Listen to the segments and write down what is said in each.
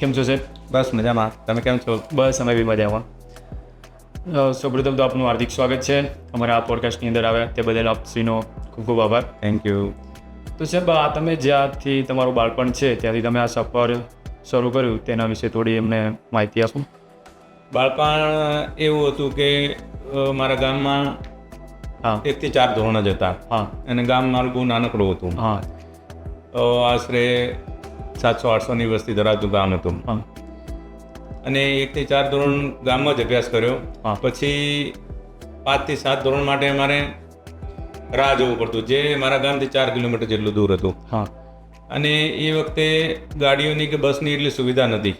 કેમ છો સાહેબ? બસ મજામાં. તમે કેમ છો? બસ અમે બી મજામાં. સૌપ્રથમ તો આપનું હાર્દિક સ્વાગત છે. અમારા આ પોડકાસ્ટની અંદર આવ્યા તે બદલ આપશ્રીનો ખૂબ ખૂબ આભાર. થેન્ક યુ તો સાહેબ આ તમે જ્યાંથી તમારું બાળપણ છે ત્યાંથી તમે આ સફર શરૂ કર્યું તેના વિશે થોડી એમને માહિતી આપો. બાળપણ એવું હતું કે મારા ગામમાં હા. એકથી ચાર ધોરણ જ હતા. હા. અને ગામ મારું બહુ નાનકડું હતું. હા. તો આશરે સાતસો આઠસોની વસ્તી ધરાવતું ગામ હતું. અને એકથી ચાર ધોરણ ગામમાં જ અભ્યાસ કર્યો. પછી પાંચથી સાત ધોરણ માટે અમારે રાહ જોવું પડતું જે મારા ગામથી ચાર કિલોમીટર જેટલું દૂર હતું. અને એ વખતે ગાડીઓની કે બસની એટલી સુવિધા નથી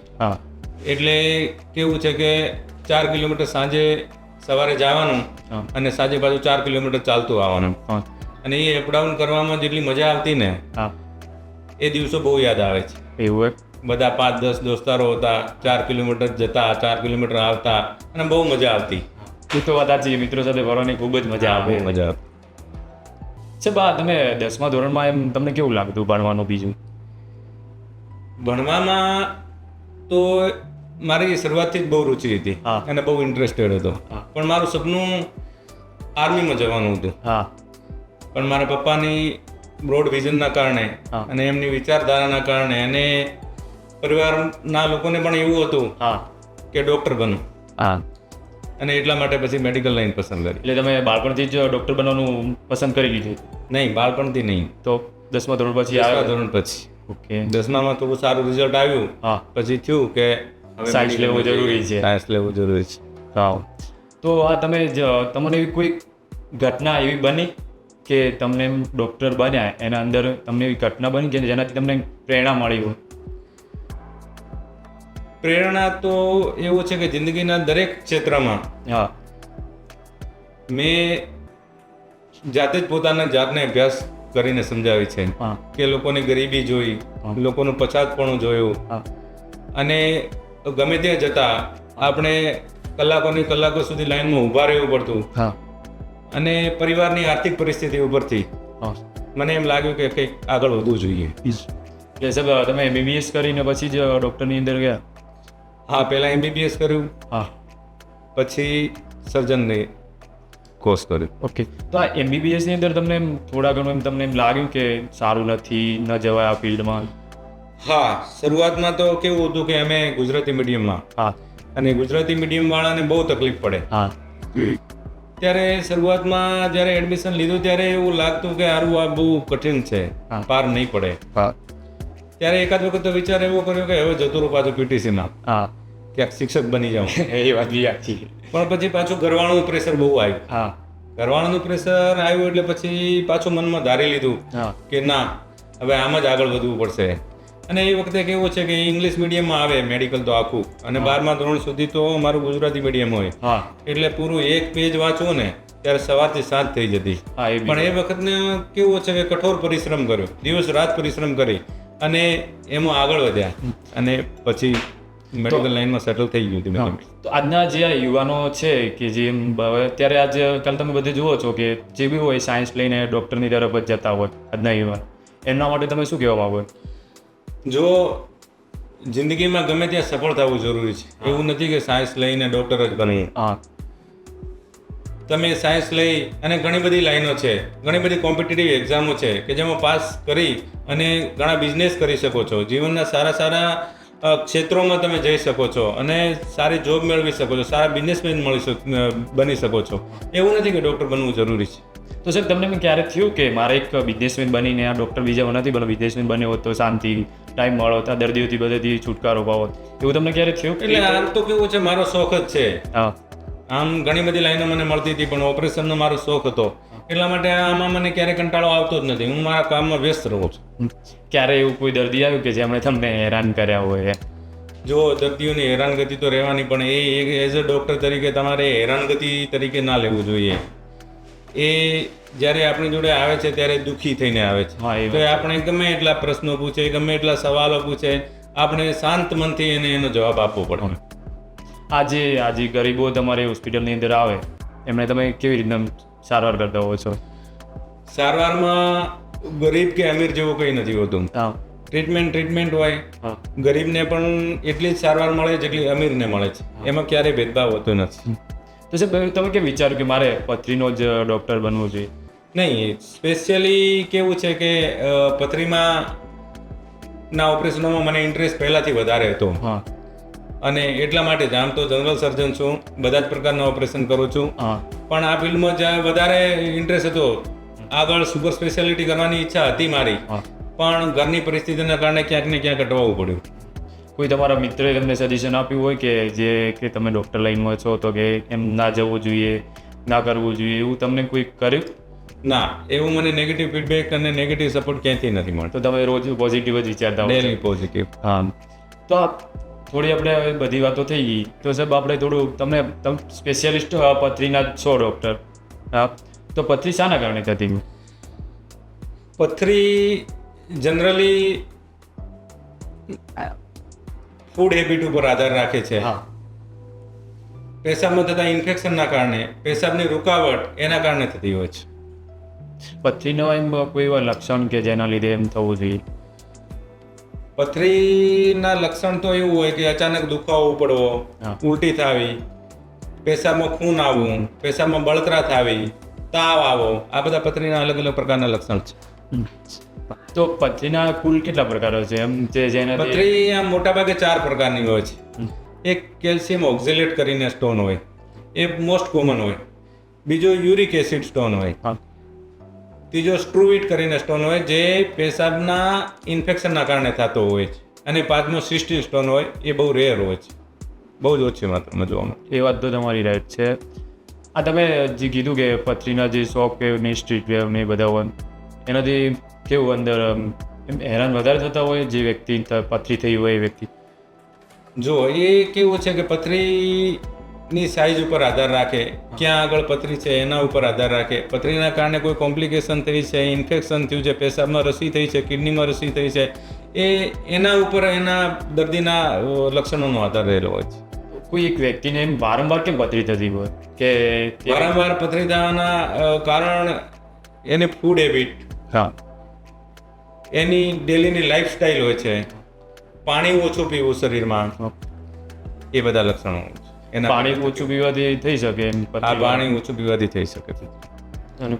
એટલે કેવું છે કે ચાર કિલોમીટર સાંજે સવારે જવાનું અને સાંજે પાછું ચાર કિલોમીટર ચાલતું આવવાનું. અને એ અપડાઉન કરવામાં જેટલી મજા આવતી ને એ દિવસો બહુ યાદ આવે છે. એવું બધા પાંચ દસ દોસ્તારો હતા ચાર કિલોમીટર જતા ચાર કિલોમીટર આવતા અને બહુ મજા આવતી. એ તો વાત સાચી મિત્રો સાથે ફરવાની ખૂબ જ મજા આવે. મજા આવતી છે બા તમે દસમા ધોરણમાં એમ તમને કેવું લાગતું ભણવાનું બીજું? ભણવામાં તો મારી શરૂઆતથી જ બહુ રુચિ હતી. અને બહુ ઇન્ટરેસ્ટેડ હતો. પણ મારું સપનું આર્મીમાં જવાનું હતું. હા. પણ મારા પપ્પાની બ્રોડ વિઝનના કારણે. અને એમની વિચારધારાના કારણે અને પરિવારના લોકોને પણ એવું હતું હા. કે ડોક્ટર બનો. હા. અને એટલા માટે પછી મેડિકલ લાઈન પસંદ કરી. એટલે તમે બાળપણથી જ ડૉક્ટર બનવાનું પસંદ કરી લીધું? નહીં બાળપણથી નહીં. તો દસમા ધોરણ પછી આવ્યા? ધોરણ પછી. ઓકે. દસમામાં થોડું સારું રિઝલ્ટ આવ્યું. હા. પછી થયું કે સાયન્સ લેવું જરૂરી છે. સાયન્સ લેવું જરૂરી છે. હા તો આ તમે તમને એવી કોઈ ઘટના એવી બની? કે તમને એમ ડૉક્ટર બન્યા એના અંદર તમને એવી ઘટના બની કે જેનાથી તમને પ્રેરણા મળી હોય? પ્રેરણા તો એવું છે કે જિંદગીના દરેક ક્ષેત્રમાં હા. મેં જાતે જ પોતાના જાતને અભ્યાસ કરીને સમજાવી છે કે લોકોની ગરીબી જોઈ લોકોનું પછાતપણું જોયું. અને ગમે ત્યાં જતા આપણે કલાકોની કલાકો સુધી લાઈનમાં ઊભા રહેવું પડતું. હા. અને પરિવારની આર્થિક પરિસ્થિતિ ઉપરથી મને એમ લાગ્યું કે કંઈક આગળ વધવું જોઈએ. એટલે સાહેબ તમે એમબીબીએસ કરીને પછી જ ડૉક્ટરની અંદર ગયા? હા પહેલાં એમબીબીએસ કર્યું. હા. પછી સર્જનની કોર્સ કર્યો. ઓકે. તો આ એમબીબીએસની અંદર તમને એમ થોડા ઘણું એમ તમને એમ લાગ્યું કે સારું નથી ન જવાય આ ફિલ્ડમાં? હા શરૂઆતમાં તો કેવું હતું કે અમે ગુજરાતી મીડિયમમાં. હા. અને ગુજરાતી મીડિયમ વાળાને બહુ તકલીફ પડે. હા. ત્યારે શરૂઆતમાં જ્યારે એડમિશન લીધું ત્યારે એવું લાગતું કે હારું આ બહુ કઠિન છે પાર નહીં પડે. ત્યારે એકાદ વખત તો વિચાર એવો કર્યો કે હવે જતું રહું પાછું પીટીસીમાં ના ક્યાંક શિક્ષક બની જાઉં. એ વાત બી પણ પછી પાછું ઘરવાળાનું પ્રેશર બહુ આવ્યું. ઘરવાળાનું પ્રેશર આવ્યું એટલે પછી પાછું મનમાં ધારી લીધું કે ના હવે આમ જ આગળ વધવું પડશે. અને એ વખતે કેવું છે કે ઇંગ્લિશ મીડિયમમાં આવે મેડિકલ તો આખું. અને બારમા ધોરણ સુધી તો મારું ગુજરાતી મીડિયમ હોય. હા. એટલે પૂરું એક પેજ વાંચો ને ત્યારે સવારથી સાંજ થઈ જતી. પણ એ વખતને કેવું છે કે કઠોર પરિશ્રમ કર્યો. દિવસ રાત પરિશ્રમ કરી અને એમાં આગળ વધ્યા. અને પછી મેડિકલ લાઈનમાં સેટલ થઈ ગયું હતું તો આજના જે આ યુવાનો છે કે જે ત્યારે આજ કાલ તમે બધે જુઓ છો કે જે બી હોય સાયન્સ લઈને ડૉક્ટરની તરફ જ જતા હોય આજના યુવાન. એમના માટે તમે શું કહેવા માંગો? જો જિંદગીમાં ગમે ત્યાં સફળ થવું જરૂરી છે. એવું નથી કે સાયન્સ લઈને ડૉક્ટર જ બનવું હા. તમે સાયન્સ લઈ અને ઘણી બધી લાઈનો છે. ઘણી બધી કોમ્પિટિટિવ એક્ઝામો છે કે જેમાં પાસ કરી અને ઘણા બિઝનેસ કરી શકો છો. જીવનના સારા સારા ક્ષેત્રોમાં તમે જઈ શકો છો અને સારી જોબ મેળવી શકો છો. સારા બિઝનેસમેન મળી શકો બની શકો છો. એવું નથી કે ડૉક્ટર બનવું જરૂરી છે. તો સાહેબ તમને મેં ક્યારે થયું કે મારે એક બિઝનેસમેન બનીને આ ડૉક્ટર બીજા નથી બનો બિઝનેસમેન બન્યો હોત તો શાંતિ ટાઈમ મળો તો દર્દીઓથી બધેથી છુટકારો પાવો એવું તમને ક્યારે થયું? એટલે આમ તો કેવું છે મારો શોખ જ છે. હા. આમ ઘણી બધી લાઈનો મને મળતી હતી પણ ઓપરેશનનો મારો શોખ હતો. એટલા માટે આમાં મને ક્યારેય કંટાળો આવતો જ નથી. હું મારા કામમાં વ્યસ્ત રહું છું. ક્યારે એવું કોઈ દર્દી આવ્યું કે જેમણે તમને હેરાન કર્યા હોય? જો દર્દીઓની હેરાનગતિ તો રહેવાની પણ એ એઝ અ ડૉક્ટર તરીકે તમારે હેરાનગતિ તરીકે ના લેવું જોઈએ. એ જ્યારે આપણી જોડે આવે છે ત્યારે દુઃખી થઈને આવે છે. હા એ તો આપણે ગમે એટલા પ્રશ્નો પૂછે ગમે એટલા સવાલો પૂછે આપણે શાંત મનથી એને એનો જવાબ આપવો પડે. આજે આજે ગરીબો તમારી હોસ્પિટલની અંદર આવે એમને તમે કેવી રીતના સારવાર કરતા હોવ છો? સારવારમાં ગરીબ કે અમીર જેવું કંઈ નથી હોતું. ટ્રીટમેન્ટ ટ્રીટમેન્ટ હોય. ગરીબને પણ એટલી જ સારવાર મળે જેટલી અમીરને મળે છે. એમાં ક્યારેય ભેદભાવ હોતો નથી. તો સાહેબ તમે કેમ વિચાર્યું કે મારે પથરીનો જ ડૉક્ટર બનવું જોઈએ નહીં સ્પેશિયલી કેવું છે કે પથરીમાં ના ઓપરેશનોમાં મને ઇન્ટરેસ્ટ પહેલાંથી વધારે હતો. હા. અને એટલા માટે જ આમ તો જનરલ સર્જન છું બધા જ પ્રકારના ઓપરેશન કરું છું. પણ આ ફિલ્ડમાં જ્યાં વધારે ઇન્ટરેસ્ટ હતો. આગળ સુપર સ્પેશિયાલિટી કરવાની ઈચ્છા હતી મારી. પણ ઘરની પરિસ્થિતિના કારણે ક્યાંક ને ક્યાંક અટવાવું પડ્યું. કોઈ તમારા મિત્રએ તમને સજેશન આપ્યું હોય કે જે કે તમે ડૉક્ટર લાઈનમાં છો તો કે એમ ના જવું જોઈએ ના કરવું જોઈએ એવું તમને કોઈ કર્યું? ના એવું મને નેગેટિવ ફીડબેક અને નેગેટિવ સપોર્ટ ક્યાંથી નથી મળતો. તમે રોજ પોઝિટિવ જ વિચારતા હો ડેલી પોઝિટિવ હા. તો આ થોડી આપણે હવે બધી વાતો થઈ ગઈ. તો સાહેબ આપણે થોડું તમને તમે સ્પેશિયાલિસ્ટ પથરીના છો ડૉક્ટર હા. તો પથરી શાના કારણે થતી પથરી જનરલી ફૂડ હેબિટ ઉપર આધાર રાખે છે. હા. પેશાબમાં થતા ઇન્ફેક્શનના કારણે પેશાબની રૂકાવટ એના કારણે થતી હોય છે. પથરીનો એમ કોઈ એવા લક્ષણ કે જેના લીધે એમ થવું જોઈએ? પથરીના લક્ષણ તો એવું હોય કે અચાનક દુખાવો પડવો. ઉલટી થાવી પેશાબમાં ખૂન આવવું પેશાબમાં બળતરા થાવી તાવ આવો આ બધા પથરીના અલગ અલગ પ્રકારના લક્ષણ છે. તો પથરીના કુલ કેટલા પ્રકારો છે? એમ જે જેના પથરી આમ મોટાભાગે ચાર પ્રકારની હોય છે. એક કેલ્શિયમ ઓક્ઝેલેટ કરીને સ્ટોન હોય. એ મોસ્ટ કોમન હોય. બીજો યુરિક એસિડ સ્ટોન હોય. ત્રીજો સ્ટ્રુવિટ કરીને સ્ટોન હોય જે પેશાબના ઇન્ફેક્શનના કારણે થતો હોય છે. અને પાંચમો સિસ્ટિન સ્ટોન હોય એ બહુ રેર હોય છે. બહુ જ ઓછી માત્રામાં જોવા એ વાત તો તમારી રાઈટ છે. આ તમે જે કીધું કે પથરીના જે શોખ કે સ્ટ્રીટ વેવ ને બધા હોય એનાથી કેવું અંદર હેરાન વધારે થતા હોય જે વ્યક્તિ પથરી થઈ હોય એ વ્યક્તિ? જો એ કેવું છે કે પથરીની સાઇઝ ઉપર આધાર રાખે ક્યાં આગળ પથરી છે એના ઉપર આધાર રાખે. પથરીના કારણે કોઈ કોમ્પ્લિકેશન થઈ છે ઇન્ફેક્શન થયું છે પેશાબમાં રસી થઈ છે કિડનીમાં રસી થઈ છે એ એના ઉપર એના દર્દીના લક્ષણોનો આધાર રહેલો હોય છે. કોઈ એક વ્યક્તિને એમ વારંવાર કેમ પથરી થતી હોય? કે વારંવાર પથરી થવાના કારણ એને ફૂડ હેબિટ હા. એની ડેલીની લાઈફસ્ટાઈલ હોય છે. પાણી ઓછું પીવું શરીરમાં. એ બધા લક્ષણો એના પાણી ઓછું પીવાથી થઈ શકે આ પાણી ઓછું પીવાથી થઈ શકે છે.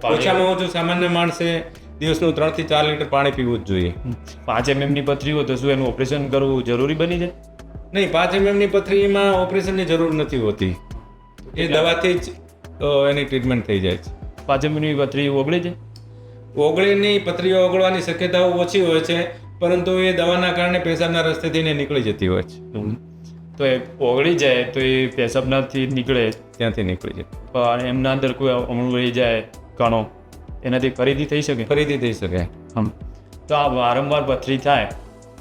ઓછામાં ઓછું સામાન્ય માણસે દિવસનું ત્રણથી ચાર લીટર પાણી પીવું જ જોઈએ. પાંચ mm ની પથરી હોય તો શું એનું ઓપરેશન કરવું જરૂરી બની જાય? નહીં પાંચ એમએમની પથરીમાં ઓપરેશનની જરૂર નથી હોતી. એ દવાથી જ એની ટ્રીટમેન્ટ થઈ જાય છે. પાંચ mm ની પથરી ઓગળી જાય? ઓગળીની પથરીઓ ઓગળવાની શક્યતાઓ ઓછી હોય છે પરંતુ એ દવાના કારણે પેશાબના રસ્તેથી નીકળી જતી હોય છે. તો એ ઓગળી જાય તો એ પેશાબનાથી નીકળે. ત્યાંથી નીકળી જાય. પણ એમના અંદર કોઈ અમણું રહી જાય કણો એનાથી ફરીથી થઈ શકે? ફરીથી થઈ શકે. હમ. તો આ વારંવાર પથરી થાય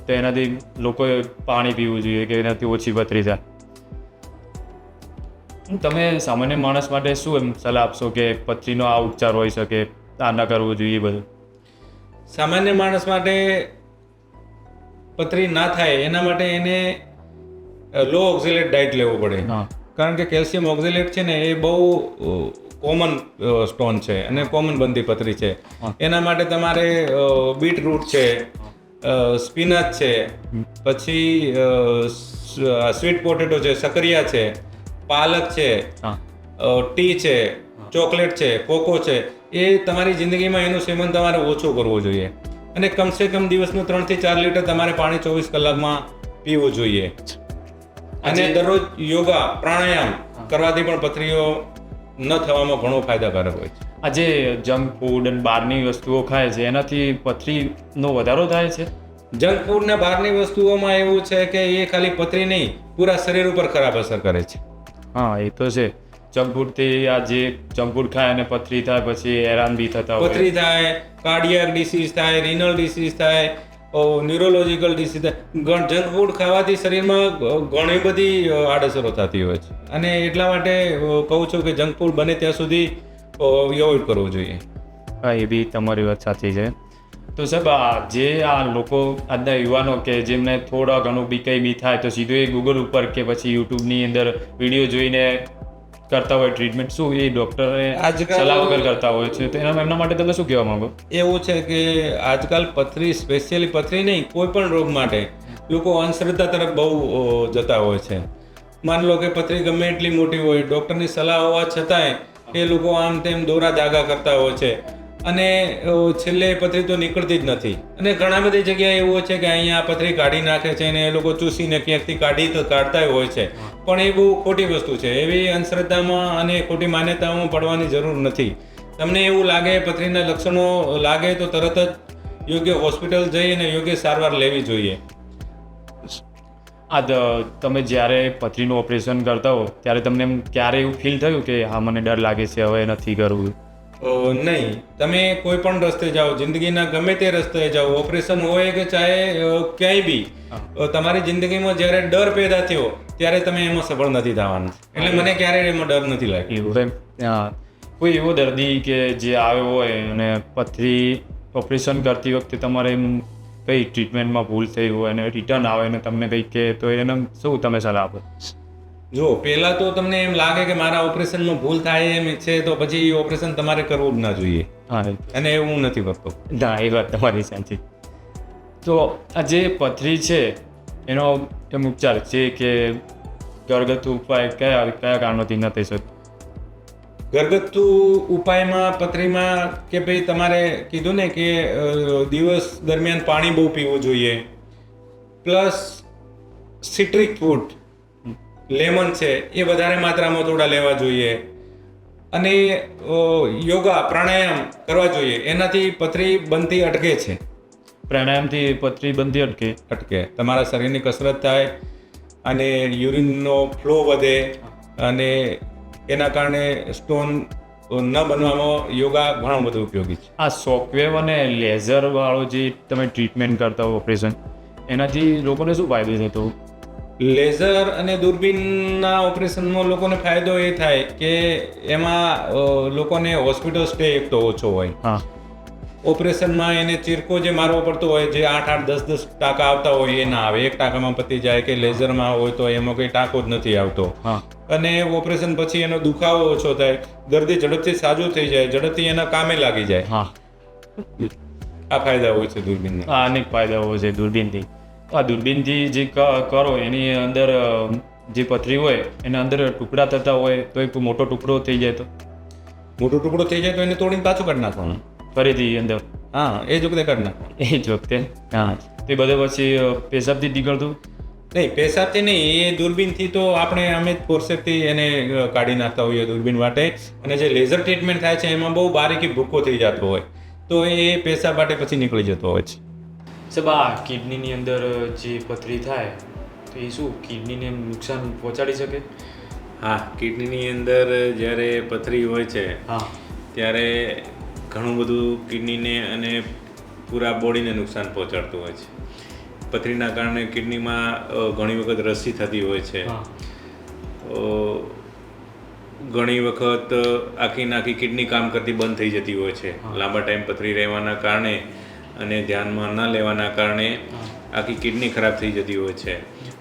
તો એનાથી લોકોએ પાણી પીવું જોઈએ કે એનાથી ઓછી પથરી થાય. તમે સામાન્ય માણસ માટે શું એમ સલાહ આપશો કે પથરીનો આ ઉપચાર હોઈ શકે? આ ન કરવું જોઈએ બધું. સામાન્ય માણસ માટે પથરી ના થાય એના માટે એને લો ઓક્ઝેલેટ ડાયટ લેવો પડે. કારણ કે કેલ્શિયમ ઓક્ઝેલેટ છે ને એ બહુ કોમન સ્ટોન છે અને કોમન બંધી પથરી છે. એના માટે તમારે બીટરૂટ છે સ્પિનચ છે પછી સ્વીટ પોટેટો છે સકરિયા છે પાલક છે ટી છે ચોકલેટ છે કોકો છે એ તમારી જિંદગીમાં એનું સેવન તમારે ઓછું કરવું જોઈએ. અને કમસે કમ દિવસનું ત્રણથી ચાર લીટર તમારે પાણી ચોવીસ કલાકમાં પીવું જોઈએ. અને દરરોજ યોગા પ્રાણાયામ કરવાથી પણ પથરીઓ ન થવામાં ઘણો ફાયદાકારક હોય છે. આ જે જંક ફૂડ અને બહારની વસ્તુઓ ખાય છે એનાથી પથરીનો વધારો થાય છે? જંક ફૂડ ને બહારની વસ્તુઓમાં એવું છે કે એ ખાલી પથરી નહીં પૂરા શરીર ઉપર ખરાબ અસર કરે છે. હા એ તો છે. ફૂડથી આ જે જંક ખાય અને પથરી થાય પછી હેરાન બી થતા હોય. પથરી થાય કાર્ડિયાક ડિસીઝ થાય રિનલ ડિસીઝ થાય ન્યુરોલોજીકલ ડિસીઝ થાય. જંક ફૂડ ખાવાથી શરીરમાં ઘણી બધી આડઅસરો થતી હોય છે. અને એટલા માટે કહું છું કે જંક ફૂડ બને ત્યાં સુધી અવોઇડ કરવું જોઈએ. હા એ બી તમારી વાત સાચી છે. તો સાહેબ આ જે આ લોકો આજના યુવાનો કે જેમને થોડા ઘણું બી કંઈ બી થાય તો સીધું એ ગૂગલ ઉપર કે પછી યુટ્યુબની અંદર વીડિયો જોઈને કરતા હોય ટ્રીટમેન્ટ શું એ ડૉક્ટરે સલાહ વગર કરતા હોય છે? તો એના એમના માટે તમે શું કહેવા માંગો? એવું છે કે આજકાલ પથરી સ્પેશિયલી પથરી નહીં કોઈ પણ રોગ માટે લોકો અંધશ્રદ્ધા તરફ બહુ જતા હોય છે. માની લો કે પથરી ગમે એટલી મોટી હોય ડૉક્ટરની સલાહ હોવા છતાંય એ લોકો આમ તેમ દોરા દાગા કરતા હોય છે. અને છેલ્લે પથરી તો નીકળતી જ નથી. અને ઘણા બધી જગ્યાએ એવું હોય છે કે અહીંયા આ પથરી કાઢી નાખે છે અને એ લોકો ચૂસીને ક્યાંકથી કાઢી તો કાઢતા હોય છે. પણ એ બહુ ખોટી વસ્તુ છે. એવી અંધશ્રદ્ધામાં અને ખોટી માન્યતાઓમાં પડવાની જરૂર નથી. તમને એવું લાગે પથરીના લક્ષણો લાગે તો તરત જ યોગ્ય હોસ્પિટલ જઈ અને યોગ્ય સારવાર લેવી જોઈએ. આ તમે જ્યારે પથરીનું ઓપરેશન કરતા હો, ત્યારે તમને એમ ક્યારે એવું ફીલ થયું કે, હા, મને ડર લાગે છે, હવે નથી કરવું? નહીં. તમે કોઈ પણ રસ્તે જાઓ, જિંદગીના ગમે તે રસ્તે જાઓ, ઓપરેશન હોય કે ચાહે ક્યાંય બી તમારી જિંદગીમાં જ્યારે ડર પેદા થયો, ત્યારે તમે એમાં સફળ નથી થવાનું. એટલે મને ક્યારેય એમાં ડર નથી લાગ્યો. કોઈ એવો દર્દી કે જે આવ્યો હોય અને પછી ઓપરેશન કરતી વખતે તમારે કઈ ટ્રીટમેન્ટમાં ભૂલ થઈ હોય અને રિટર્ન આવે અને તમને કંઈક કે તો એને શું તમે સલાહ આપો? જો પહેલાં તો તમને એમ લાગે કે મારા ઓપરેશનમાં ભૂલ થાય એમ છે તો પછી એ ઓપરેશન તમારે કરવું જ ના જોઈએ. હા અને એવું હું નથી કરતો. ના એ વાત તમારી સાચી. તો આ જે પથરી છે એનો એમ ઉપચાર છે કે ઘરગથ્થુ ઉપાય કયા કયા કારણોથી ન થઈ શકે? ઘરગથ્થુ ઉપાયમાં પથરીમાં કે ભાઈ તમારે કીધું ને કે દિવસ દરમિયાન પાણી બહુ પીવું જોઈએ. પ્લસ સિટ્રિક ફૂડ લેમન છે એ વધારે માત્રામાં થોડા લેવા જોઈએ. અને યોગા પ્રાણાયામ કરવા જોઈએ. એનાથી પથરી બનતી અટકે છે. પ્રાણાયામથી પથરી બનતી અટકે. અટકે. તમારા શરીરની કસરત થાય અને યુરિનનો ફ્લો વધે અને એના કારણે સ્ટોન ન બનવામાં યોગા ઘણો બધો ઉપયોગી છે. આ સોફ્ટવેર અને લેઝરવાળો જે તમે ટ્રીટમેન્ટ કરતા હો ઓપરેશન એનાથી લોકોને શું ફાયદો થતો? લેઝર અને દૂરબીનના ઓપરેશનમાં લોકોને ફાયદો એ થાય કે એમાં લોકોને હોસ્પિટલ સ્ટે એક તો ઓછો હોય. ઓપરેશનમાં એને ચીરકો જે મારવો પડતો હોય જે આઠ આઠ દસ દસ ટાંકા આવતા હોય એ ના આવે. એક ટાંકામાં પતી જાય કે લેઝરમાં હોય તો એમાં કંઈ ટાંકો જ નથી આવતો. અને ઓપરેશન પછી એનો દુખાવો ઓછો થાય. દર્દી ઝડપથી સાજો થઈ જાય ઝડપથી એના કામે લાગી જાય. આ ફાયદા હોય છે દૂરબીનના. આ અનેક ફાયદાઓ છે દૂરબીનથી. આ દૂરબીનથી જે ક- કરો એની અંદર જે પથરી હોય એના અંદર ટુકડા થતા હોય તો એક મોટો ટુકડો થઈ જાય તો. મોટો ટુકડો થઈ જાય તો એને તોડીને પાછું કાઢી નાખવાનું. ફરીથી અંદર. હા એ જ વખતે કાઢી નાખવાનું. એ જ વખતે? હા. તે બધે પછી પેશાબથી નીકળતું? નહીં પેશાબથી નહીં એ દૂરબીનથી તો આપણે અમે જ ફોર્સેપથી એને કાઢી નાખતા હોઈએ દૂરબીન માટે. અને જે લેઝર ટ્રીટમેન્ટ થાય છે એમાં બહુ બારીકી ભૂકો થઈ જતો હોય. તો એ પેશાબ માટે પછી નીકળી જતો હોય છે. સાહેબ આ કિડનીની અંદર જે પથરી થાય તો એ શું કિડનીને નુકસાન પહોંચાડી શકે? હા કિડનીની અંદર જ્યારે પથરી હોય છે હા. ત્યારે ઘણું બધું કિડનીને અને પૂરા બોડીને નુકસાન પહોંચાડતું હોય છે. પથરીના કારણે કિડનીમાં ઘણી વખત રસી થતી હોય છે. ઘણી વખત આખી નાખી કિડની કામ કરતી બંધ થઈ જતી હોય છે. લાંબા ટાઈમ પથરી રહેવાના કારણે અને ધ્યાનમાં ન લેવાના કારણે આખી કિડની ખરાબ થઈ જતી હોય છે.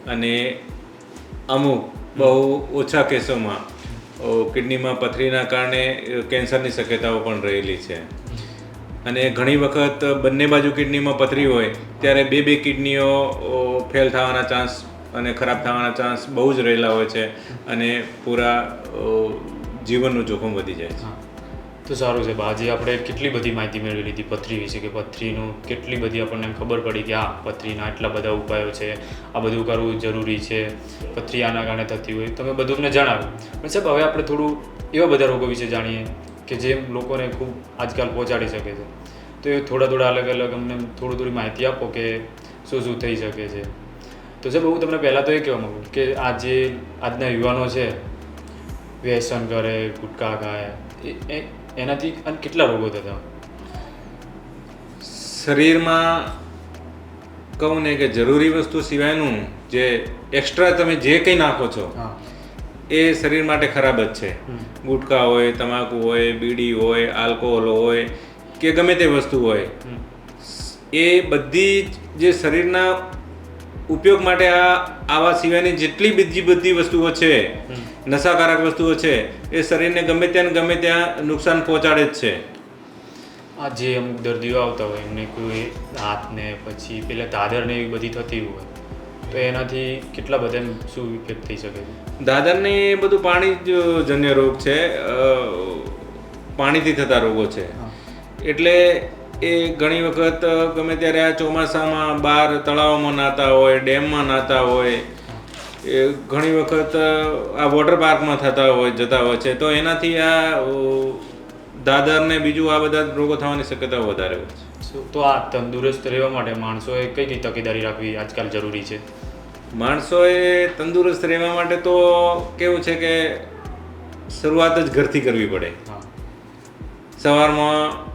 અને અમુક બહુ ઓછા કેસોમાં કિડનીમાં પથરીના કારણે કેન્સરની શક્યતાઓ પણ રહેલી છે. અને ઘણી વખત બંને બાજુ કિડનીમાં પથરી હોય ત્યારે બે બે કિડનીઓ ફેલ થવાના ચાન્સ અને ખરાબ થવાના ચાન્સ બહુ જ રહેલા હોય છે અને પૂરા જીવનનું જોખમ વધી જાય છે. તો સારું છે. આજે આપણે કેટલી બધી માહિતી મેળવી લીધી? પથરી વિશે કે પથરીનું કેટલી બધી આપણને ખબર પડી કે આ પથરીના આટલા બધા ઉપાયો છે, આ બધું કરવું જરૂરી છે, પથરી આના કારણે થતી હોય. તમે બધું અમને જણાવ્યું. પણ સાહેબ, હવે આપણે થોડું એવા બધા રોગો વિશે જાણીએ કે જે લોકોને ખૂબ આજકાલ પહોંચાડી શકે છે. તો એ થોડા થોડા અલગ અલગ અમને થોડી થોડી માહિતી આપો કે શું શું થઈ શકે છે. તો સાહેબ, હું તમને પહેલાં તો એ કહેવા માગું કે આ જે આજના યુવાનો છે, વ્યસન કરે, ગુટકા ખાય એ એનાથી અને કેટલા રોગો થતા શરીરમાં કહું ને કે જરૂરી વસ્તુ સિવાયનું જે એક્સ્ટ્રા તમે જે કંઈ નાખો છો એ શરીર માટે ખરાબ જ છે. ગુટખા હોય તમાકુ હોય બીડી હોય આલ્કોહોલ હોય કે ગમે તે વસ્તુ હોય એ બધી જ જે શરીરના ઉપયોગ માટે આ આવા સિવાયની જેટલી બીજી બધી વસ્તુઓ છે નશાકારક વસ્તુઓ છે એ શરીરને ગમે ત્યાં ને ગમે ત્યાં નુકસાન પહોંચાડે જ છે. આ જે અમુક દર્દીઓ આવતા હોય એમને કોઈ હાથને પછી પેલા દાદરને એવી બધી થતી હોય તો એનાથી કેટલા બધા શું ઇફેક્ટ થઈ શકે છે? દાદરને એ બધું પાણી જન્ય રોગ છે પાણીથી થતા રોગો છે. એટલે એ ઘણી વખત ગમે ત્યારે આ ચોમાસામાં બહાર તળાવમાં નાતા હોય ડેમમાં નાતા હોય એ ઘણી વખત આ વોટર પાર્કમાં થતા હોય જતા હોય છે. તો એનાથી આ દાદર ને બીજું આ બધા રોગો થવાની શક્યતા વધારે હોય છે. તો આ તંદુરસ્ત રહેવા માટે માણસોએ કઈ કઈ તકેદારી રાખવી આજકાલ જરૂરી છે? માણસોએ તંદુરસ્ત રહેવા માટે તો કેવું છે કે શરૂઆત જ ઘરથી કરવી પડે. સવારમાં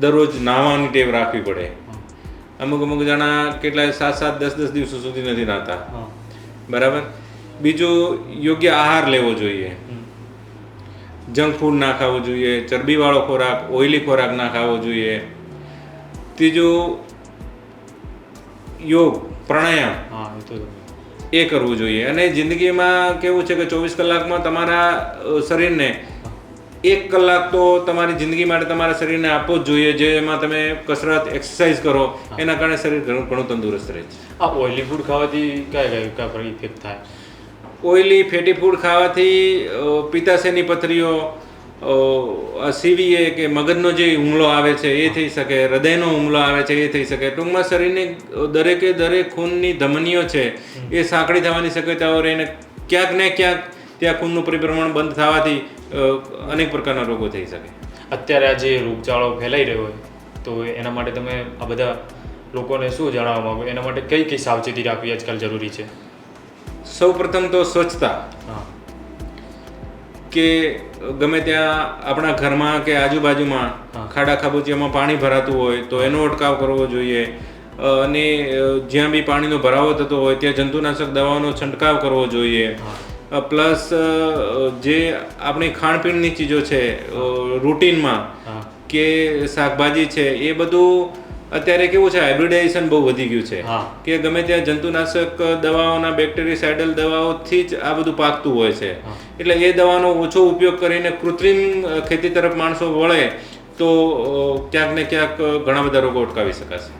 દરરોજ નાહવાની ટેવ રાખવી પડે. અમુક અમુક જણા કેટલાય સાત સાત દસ દસ દિવસો સુધી નથી નાહતા. હા. બરાબર? બીજું યોગ્ય આહાર લેવો જોઈએ. જંક ફૂડ ના ખાવું જોઈએ ચરબીવાળો ખોરાક ઓઇલી ખોરાક ના ખાવો જોઈએ. ત્રીજું યોગ પ્રાણાયામ એ કરવું જોઈએ. અને જિંદગીમાં કેવું છે કે ચોવીસ કલાકમાં તમારા શરીરને એક કલાક તો તમારી જિંદગી માટે તમારા શરીરને આપવો જ જોઈએ જેમાં તમે કસરત એક્સરસાઇઝ કરો એના કારણે શરીર ઘણું ઘણું તંદુરસ્ત રહે છે. આ ઓઇલી ફૂડ ખાવાથી કયા કયા કયા પર ઇફેક્ટ થાય? ઓઇલી ફેટી ફૂડ ખાવાથી પિત્તાશયની પથરીઓ સીવીએ કે મગજનો જે હુમલો આવે છે એ થઈ શકે હૃદયનો હુમલો આવે છે એ થઈ શકે. ટૂંકમાં શરીરની દરેકે દરેક ખૂનની ધમનીઓ છે એ સાંકડી થવાની શક્યતાઓ રહીને ક્યાંક ને ક્યાંક ત્યાં ખૂનનું પરિભ્રમણ બંધ થવાથી અનેક પ્રકારના રોગો થઈ શકે. અત્યારે આ જે રોગચાળો ફેલાઈ રહ્યો હોય તો એના માટે તમે આ બધા લોકોને શું જણાવવા માગો? એના માટે કઈ કઈ સાવચેતી રાખવી આજકાલ જરૂરી છે? સૌ પ્રથમ તો સ્વચ્છતા. કે ગમે ત્યાં આપણા ઘરમાં કે આજુબાજુમાં ખાડા ખાબોચિયામાં પાણી ભરાતું હોય તો એનો અટકાવ કરવો જોઈએ. અને જ્યાં બી પાણીનો ભરાવો થતો હોય ત્યાં જંતુનાશક દવાઓનો છંટકાવ કરવો જોઈએ. પ્લસ જે આપણી ખાણપીણની ચીજો છે રૂટીનમાં કે શાકભાજી છે એ બધું અત્યારે કેવું છે હાઇબ્રિડાઇઝેશન બહુ વધી ગયું છે. કે ગમે ત્યાં જંતુનાશક દવાઓના બેક્ટેરિસાઇડલ દવાઓથી જ આ બધું પાકતું હોય છે. એટલે એ દવાનો ઓછો ઉપયોગ કરીને કૃત્રિમ ખેતી તરફ માણસો વળે તો ક્યાંક ને ક્યાંક ઘણા બધા રોગો અટકાવી શકાશે.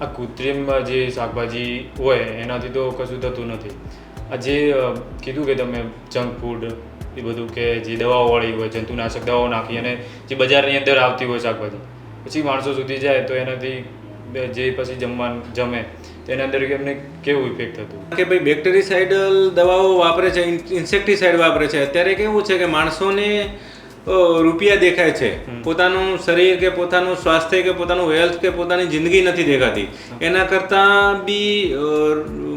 આ કૃત્રિમ જે શાકભાજી હોય એનાથી તો કશું થતું નથી. જે કીધું કે તમે જંક ફૂડ એ બધું કે જે દવાઓ વાળી હોય, જંતુનાશક દવાઓ નાખી અને જે બજારની અંદર આવતી હોય શાકભાજી. પછી માણસો સુધી જાય તો એનાથી જે પછી જમવાનું જમે તેના અંદર એમને કેવું ઇફેક્ટ થતું? કે ભાઈ બેક્ટેરિસાઇડલ દવાઓ વાપરે છે ઇન્સેક્ટિસાઇડ વાપરે છે, અત્યારે કેવું છે કે માણસોને રૂપિયા દેખાય છે. પોતાનું શરીર કે પોતાનું સ્વાસ્થ્ય કે પોતાનું હેલ્થ કે પોતાની જિંદગી નથી દેખાતી. એના કરતાં બી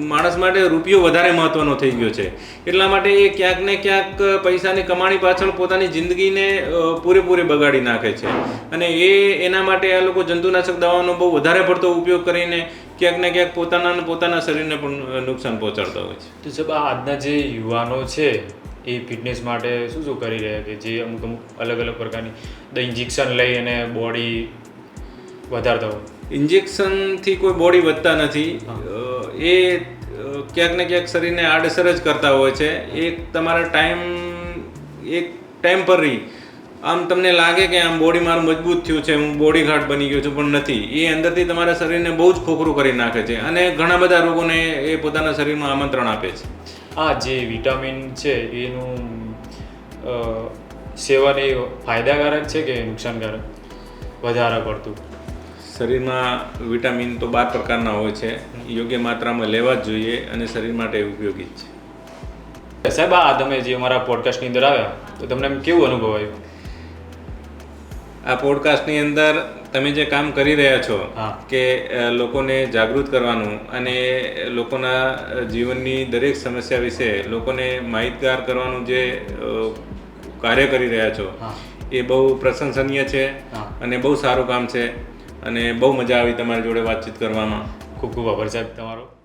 માણસ માટે રૂપિયો વધારે મહત્વનો થઈ ગયો છે. એટલા માટે એ ક્યાંક ને ક્યાંક પૈસાની કમાણી પાછળ પોતાની જિંદગીને પૂરેપૂરી બગાડી નાખે છે. અને એ એના માટે આ લોકો જંતુનાશક દવાનો બહુ વધારે પડતો ઉપયોગ કરીને ક્યાંક ને ક્યાંક પોતાના પોતાના શરીરને પણ નુકસાન પહોંચાડતા હોય છે. તો સાહેબ આજના જે યુવાનો છે એ ફિટનેસ માટે શું શું કરી રહ્યા કે જે અમુક અમુક અલગ અલગ પ્રકારની ઇન્જેક્શન લઈ અને બોડી વધારતા હોય. ઇન્જેક્શનથી કોઈ બોડી વધતા નથી. એ ક્યાંક ને ક્યાંક શરીરને આડઅસર જ કરતા હોય છે. એક તમારા ટાઈમ એક ટેમ્પરરી આમ તમને લાગે કે આમ બોડી મારું મજબૂત થયું છે હું બોડી ઘાટ બની ગયો છું પણ નથી. એ અંદરથી તમારા શરીરને બહુ જ ખોખરું કરી નાખે છે અને ઘણા બધા રોગોને એ પોતાના શરીરમાં આમંત્રણ આપે છે. આ જે વિટામિન છે એનું સેવન એ ફાયદાકારક છે કે નુકસાનકારક? વધારે પડતું. શરીરમાં વિટામિન તો બાર પ્રકારના હોય છે. યોગ્ય માત્રામાં લેવા જ જોઈએ અને શરીર માટે ઉપયોગી જ છે. સાહેબ આ તમે જે અમારા પોડકાસ્ટની અંદર આવ્યા તો તમને એમ કેવું અનુભવ આવ્યો આ પોડકાસ્ટની અંદર તમે જે કામ કરી રહ્યા છો કે લોકોને જાગૃત કરવાનું અને લોકોના જીવનની દરેક સમસ્યા વિશે લોકોને માહિતગાર કરવાનું જે કાર્ય કરી રહ્યા છો એ બહુ પ્રશંસનીય છે અને બહુ સારું કામ છે અને બહુ મજા આવી તમારી જોડે વાતચીત કરવામાં. ખૂબ ખૂબ આભાર સાહેબ તમારો.